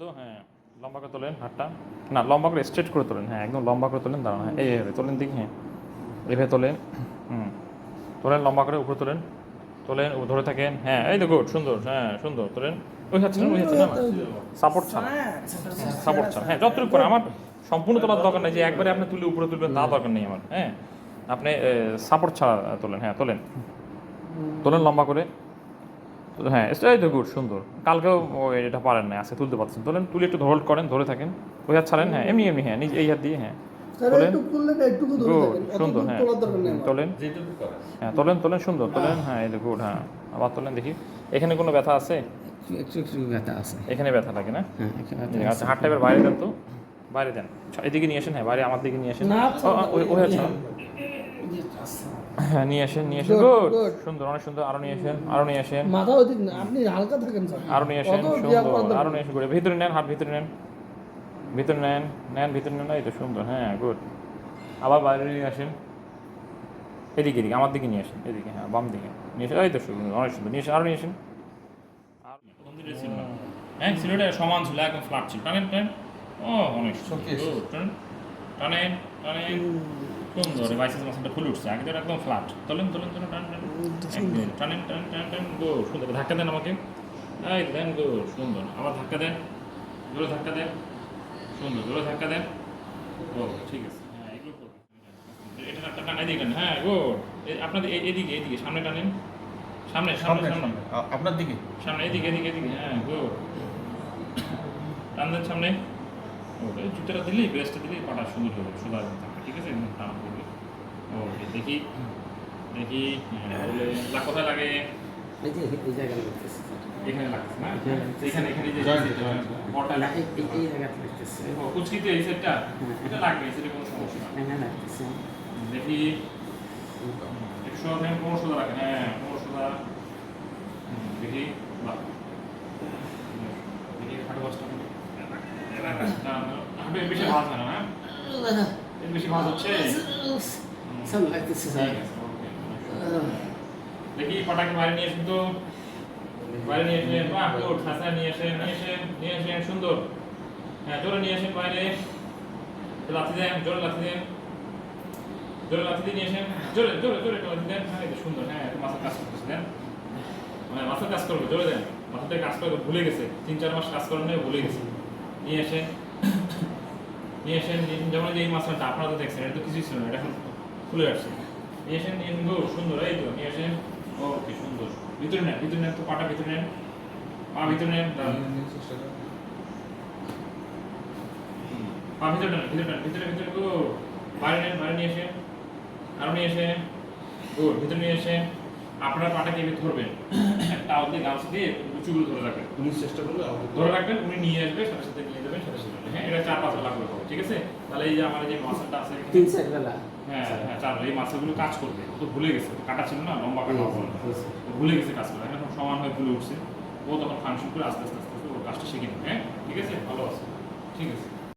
তো হ্যাঁ লম্বা করে তোলেন হাতটা। না, লম্বা করে স্ট্রেট করে তোলেন হ্যাঁ একদম লম্বা করে তোলেন, দাঁড়ান হ্যাঁ এইভাবে তোলেন দিক হ্যাঁ এভাবে তোলেন, হুম, তোলেন, লম্বা করে উপরে তোলেন তোলেন ধরে থাকেন হ্যাঁ এই তো গুড সুন্দর হ্যাঁ সুন্দর, তোলেন, ওই হাত ওই হাত সাপোর্ট ছাড়া সাপোর্ট ছাড়া হ্যাঁ যতটুকু করে আমার সম্পূর্ণ তোলার দরকার নেই, যে একবারে আপনি তুলে উপরে তুলবেন তা দরকার নেই আমার হ্যাঁ আপনি সাপোর্ট ছাড়া তোলেন হ্যাঁ তোলেন তোলেন লম্বা করে তো হ্যাঁ এই তো গুড সুন্দর। কালকেও এটা পারেন না আজকে তুলতে পারছেন তোলেন তুলে একটু হোল্ড করেন ধরে থাকেন। ওই হাত ছাড়েন হ্যাঁ এমনি এমনি হ্যাঁ নিজে এই হাত দিয়ে হ্যাঁ। তোলেন। একটু খুললে না একটু ধরে গুড সুন্দর হ্যাঁ। তোলেন। হ্যাঁ তোলেন তোলেন সুন্দর। তোলেন হ্যাঁ এই গুড হ্যাঁ। আবার তোলেন দেখি। এখানে কোনো ব্যথা আছে? একটু একটু একটু ব্যথা আছে। এখানে ব্যথা লাগে না? হ্যাঁ আচ্ছা হাতটা এবার বাইরে দেন তো। বাইরে দেন। এদিকে নিয়ে আসেন হ্যাঁ বাইরে আমার দিকে নিয়ে আসেন। ও, হ্যাঁ নিয়ে আসেন নিয়ে আসেন। গুড সুন্দর অনেক সুন্দর। আরও নিয়ে আসেন আরও নিয়ে আসেন। মাথা ওদিক না আপনি হালকা থাকেন স্যার। আরও নিয়ে আসেন সুন্দর। আরও নিয়ে আসেন করে ভিতরে নেন হাত ভিতরে নেন। ভিতরে নেন নেন ভিতরে নেন। এই তো সুন্দর হ্যাঁ গুড। আবার বাইরে নিয়ে আসেন। এদিকে এদিকে আমার দিকে নিয়ে আসেন এদিকে হ্যাঁ বাম দিকে। নিয়ে আসেন এই তো সুন্দর অনেক সুন্দর। নিয়ে আসেন আরও নিয়ে আসেন। আর হ্যাঁ সিলেটে সমান ছিল একদম ফ্ল্যাট ছিল। টানেন টানেন। ও অনেক। সুন্দর। টানেন টানেন। সুন্দর বাইসেস মাসটা ফুল উঠছে। আগে তো একদম ফ্ল্যাট তোলেন তোলেন তোলেন টানেন টানেন একদম টানেন টানেন টানেন টানেন গো সুন্দর। ধাক্কা দেন আমাকে। এই দেন গো সুন্দর। আবার ধাক্কা দেন। জোরে ধাক্কা দেন। সুন্দর জোরে ধাক্কা দেন। ও ঠিক আছে। হ্যাঁ এগুলো এটা একটা টান এদিকে হ্যাঁ গো। আপনাদের এদিকে এদিকে সামনে টানেন। সামনে সামনে আপনার দিকে। সামনে এদিকে এদিকে এদিকে। হ্যাঁ গো। টান দেন সামনে। ওকে জুতোটা দিলেই ব্রেসটা দিলেই পাটা সুন্দর হবে থাকবে ঠিক আছে? একদম টান করবে ওকে দেখি দেখি হ্যাঁ বলে কোথায় লাগে। এই যে এই জায়গায় লাগতেছে এখানে লাগছে না? এখানে। এখানে এখানে যে জয়েন্ট, জয়েন্ট। বড়টা না, এই এই- এই লাগতেছে ও কুচকিতে এই সেটটা এটা লাগবে এই কোনো সমস্যা না। এখানে লাগতেছে। দেখি। একশো হ্যাঁ রাখেন হ্যাঁ দেখি বাহ। দেখি বাসটা হাঁটু বেশি হয় না হ্যাঁ। বেশি ভাজ হচ্ছে? হুম, লাগতেছে স্যার দেখি পটাকে বাইরে নিয়ে এসেন তো বাইরে নিয়ে এসেন বাহ গুড হাসা নিয়ে এসেন নিয়ে এসেন নিয়ে এসেন সুন্দর। হ্যাঁ জোরে নিয়ে এসেন বাইরে। লাথি দেন জোরে লাথি দেন। জোরে লাথি দিয়ে নিয়ে এসেন জোরে জোরে জোরে লাথি দেন। হ্যাঁ সুন্দর হ্যাঁ মাথার কাজ করতেছে দেন। মানে মাথার কাজ করবে জোরে দেন। মাথাতে কাজ করবে ভুলে গেছে। তিন চার মাস কাজ নাই, ভুলে গেছে। নিয়ে এসেন নিয়ে এসেন যেমন এই মাছটা আপনারা তো দেখছেন এটা তো কিছুই ছিল না এটা এখন খুলে আসছে। নিয়ে এসেন নিয়ে গো সুন্দর এই তো নিয়ে এসেন ওকে সুন্দর। ভিতরে নেন ভিতরে নেন তো পাটা ভিতরে নেন। পা ভিতরে নেন পা ভিতরে নেন ভিতরে নেন ভিতরে ভিতরে গো। বাইরে নেন বাইরে নিয়ে এসে আরও নিয়ে এসে গুড ভিতরে নিয়ে এসে আপনার পাটাকে এভাবে ধরবেন। একটা দিয়ে গামছা দিয়ে উঁচুগুলো ধরে রাখবেন। উনি চেষ্টা আমাদের ধরে রাখবেন উনি নিয়ে আসবে সাথে সাথে নিয়ে যাবেন সাথে সাথে হ্যাঁ এটা চার পাঁচ লাগবে হবে ঠিক আছে? তাহলে এই যে আমার যে মাসালটা আছে তিন চার বেলা। হ্যাঁ হ্যাঁ চার এই মাছগুলো কাজ করবে। ও তো ভুলে গেছে কাটা ছিল না লম্বা কাটা। ও ভুলে গেছে কাজ করে এখন সমান হয়ে ভুলে উঠছে। ও তখন ফাংশন করে আস্তে আস্তে আস্তে আস্তে ওর কাজটা শিখে নেবে হ্যাঁ? ঠিক আছে? ভালো আছে। ঠিক আছে।